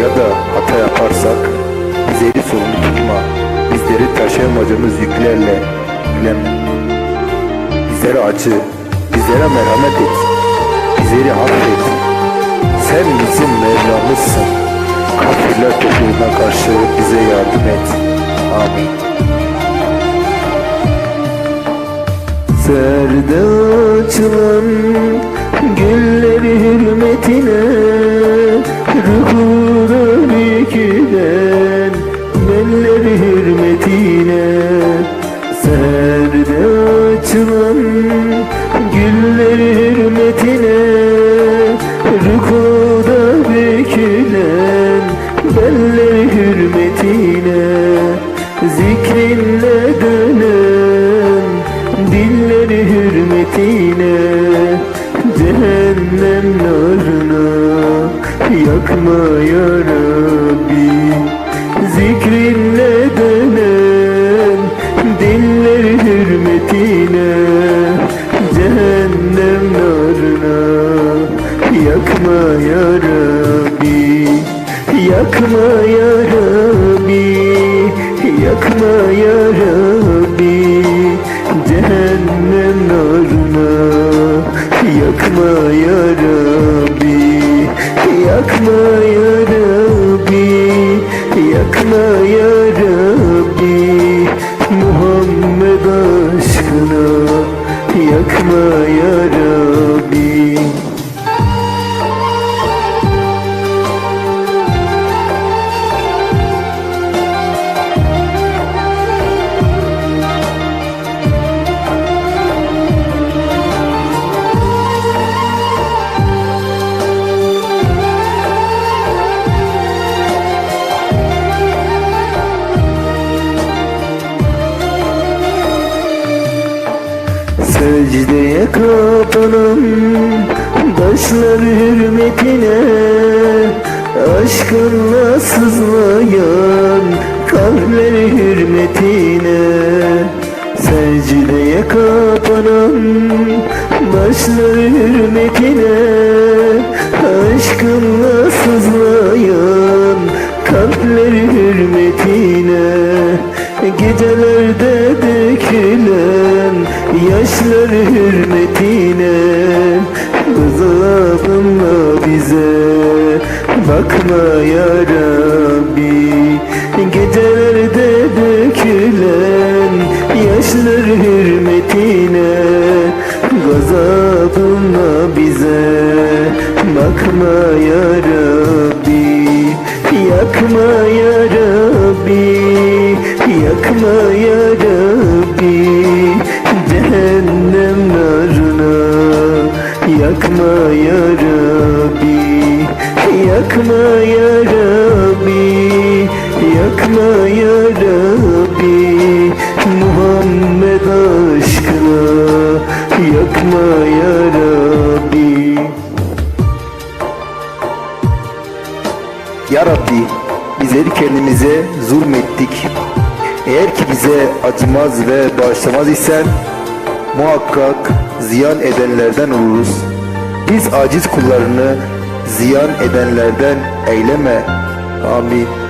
ya da hata yaparsak bizleri sorumlu tutma. Bizleri taşıyamayacağımız yüklerle yükleme. Bizlere acı, bizlere merhamet et. Bizleri affet. Sen bizim Mevlamızsın. Kafirler topluluğuna karşı bize yardım et. Amin. Serde açılan gülleri hürmetine Serde açılan gülleri hürmetine Ruhuna bükülen belleri hürmetine Zikrinle dönen dilleri hürmetine cehennem narına yakma ya Rabbi. Zikrinle hürmetine cehennem narına yakma ya Rabbi yakma ya Rabbi yakma ya Rabbi cehennem narına yakma ya Rabbi Secdeye kapanan Taşlar hürmetine Aşkınla sızlayan Kalpler hürmetine. Secdeye kapanan Başlar hürmetine Aşkınla sızlayan Kalpler hürmetine. Gecelerde dökülen yaşlar hürmetine Gazabınla bize bakma ya Rabbi. Gecelerde dökülen yaşlar hürmetine Gazabınla bize bakma ya Rabbi. Yakma ya Rabbi Yakma ya Yakma ya Rabbi Yakma ya Rabbi Yakma ya Rabbi Muhammed aşkına Yakma ya Rabbi Ya Rabbi bizleri kendimize zulmettik. Eğer ki bize acımaz ve bağışlamaz isen muhakkak ziyan edenlerden oluruz. Biz aciz kullarını ziyan edenlerden eyleme. Amin.